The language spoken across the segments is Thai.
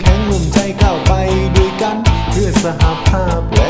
แข็งร่วมใจก้าวไปด้วยกัน เพื่อสหภาพและ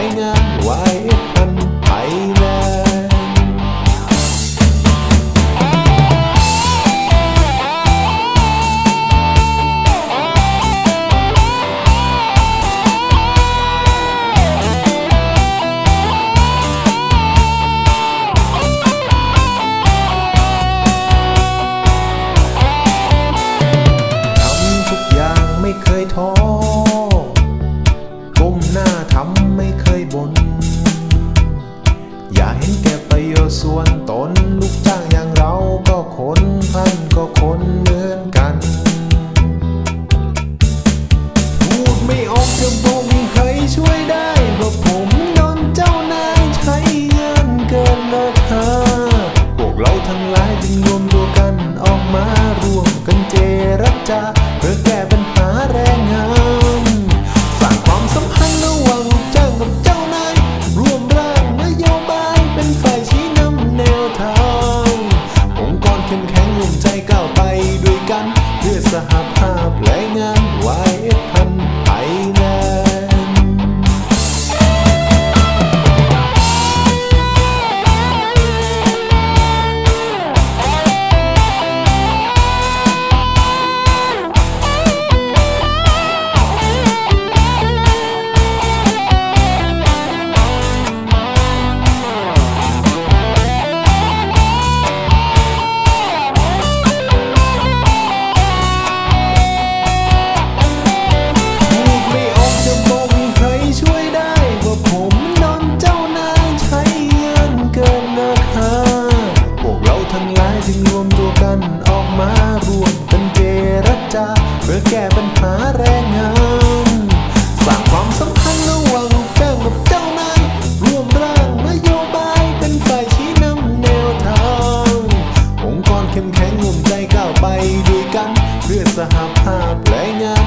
แข็งร่วมใจก้าวไปด้วยกัน เพื่อสหภาพแรงงาน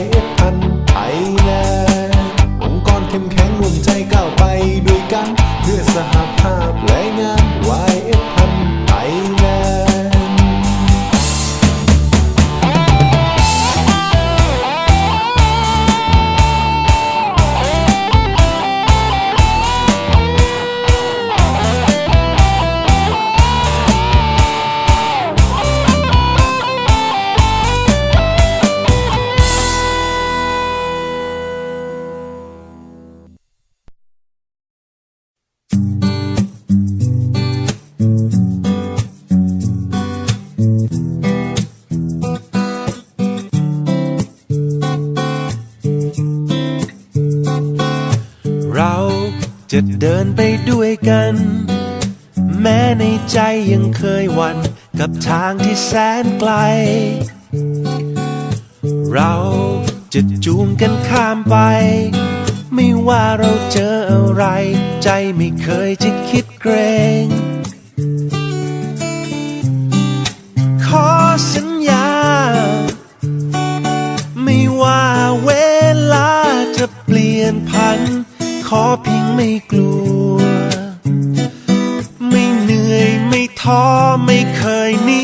YF พันไทยแลนด์องค์กรเข้มแข็งร่วมใจก้าวไปด้วยกัน เพื่อสหภาพแรงงาน จะเดินไปด้วยกัน แม้ในใจยังเคยหวันกับทางที่แสนไกล เราจะจูงกันข้ามไป ไม่ว่าเราเจออะไร ใจไม่เคยจะคิดเกรง ขอสัญญา อเพียงไม่กลัว ไม่เหนื่อยไม่ท้อไม่เคยหนี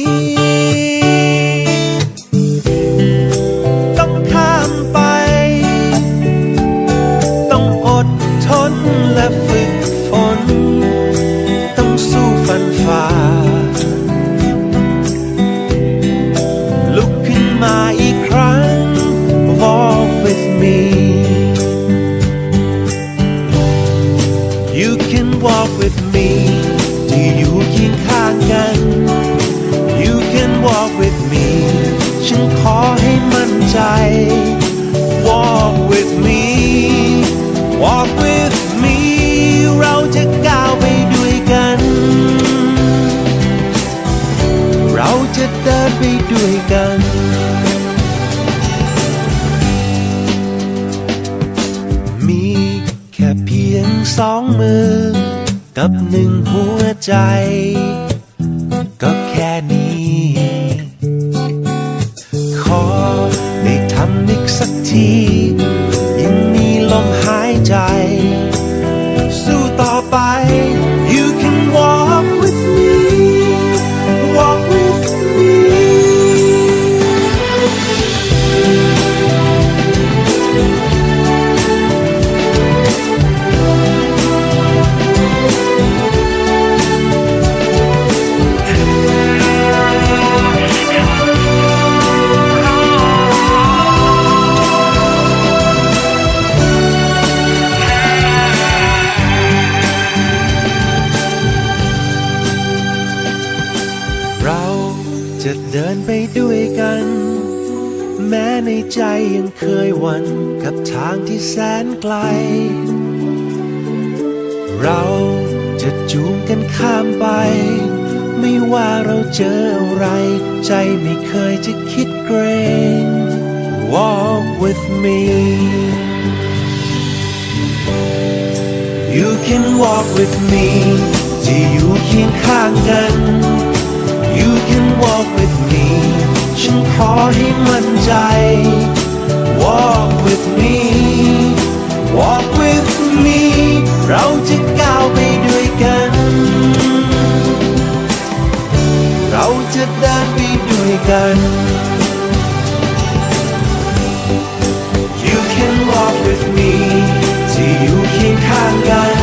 ใจ ในใจยังเคยหวันกับทางที่แสนไกล เราจะจูงกันข้ามไป ไม่ว่าเราเจออะไร ใจไม่เคยจะคิดเกรง Walk with me You can walk with me ที่อยู่เคียงข้างกัน You can walk with me ฉันขอให้มั่นใจ Walk with me Walk with me เราจะก้าวไปด้วยกัน เราจะเดินไปด้วยกัน You can walk with me ที่อยู่เคียงข้างกัน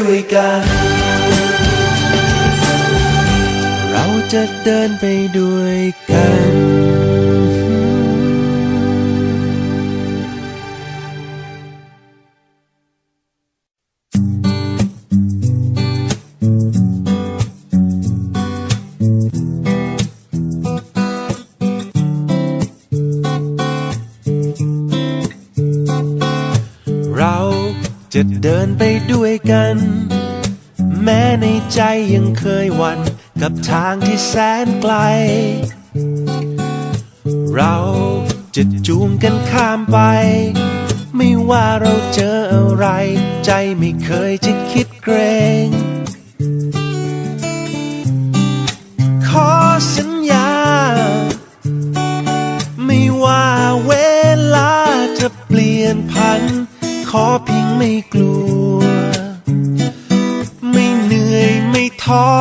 ด้วยกัน เราจะเดินไปด้วยกัน จะเดินไปด้วยกัน แม้ในใจยังเคยหวันกับทางที่แสนไกล เราจะจูงกันข้ามไป ไม่ว่าเราเจออะไร ใจไม่เคยจะคิดเกรง กลัว ไม่เหนื่อยไม่ท้อ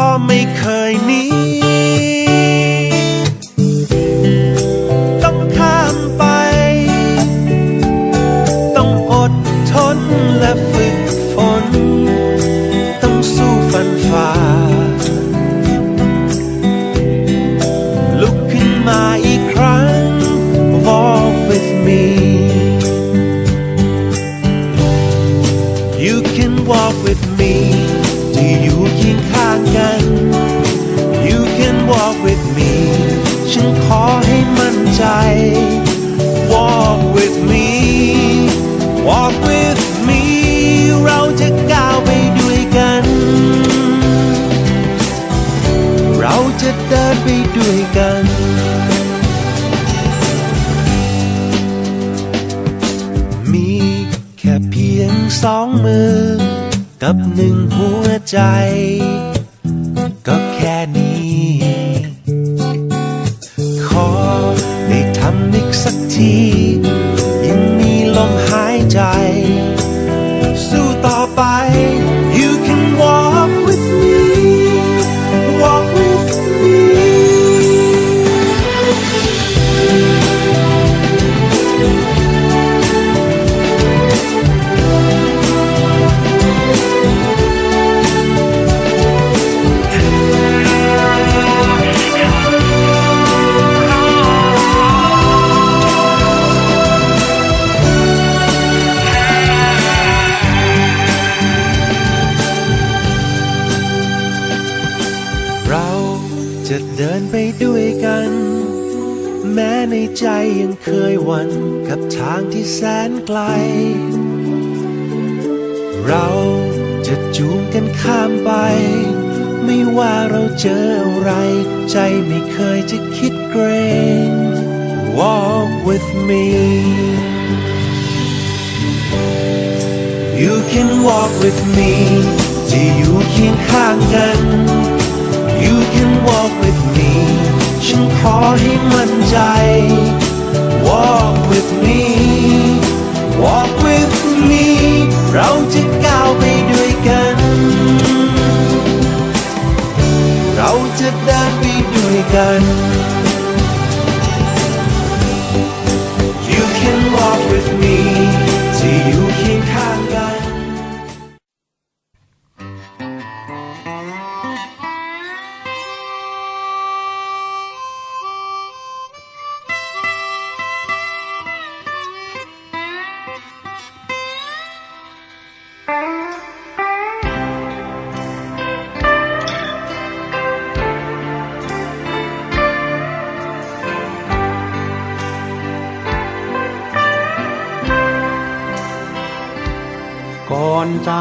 Walk with me เราจะก้าวไปด้วยกัน เราจะเดินไปด้วยกัน มีแค่เพียงสองมือ กับหนึ่งหัวใจ ก็แค่นี้ ที่แสนไกล เราจะจูงกันข้ามไป ไม่ว่าเราเจออะไร ใจไม่เคยจะคิดเกรง Walk with me You can walk with me ที่อยู่เคียงข้างกัน You can walk with me ฉันขอให้มั่นใจ Walk with me กัน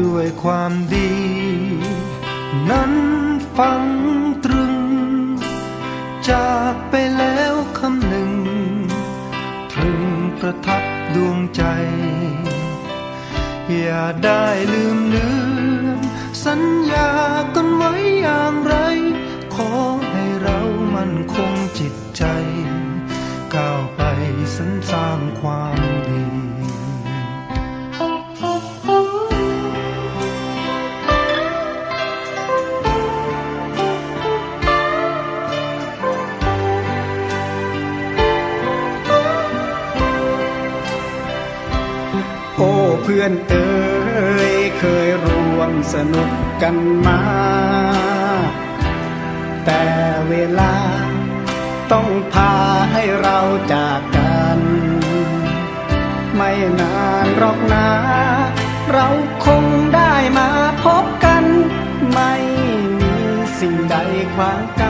ด้วยความดี นั้นฟังตรึง จากไปแล้วคำหนึ่ง ตรึงประทับดวงใจ อย่าได้ลืมเลือนสัญญากันไว้อย่างไร ขอให้เรามันคงจิตใจ ก้าวไปสรรสร้างความดี อนเอ๋ยเคยร่วมสนุกกันมา แต่เวลาต้องพาให้เราจากกัน ไม่นานหรอกนะ เราคงได้มาพบกัน ไม่มีสิ่งใดขวางกัน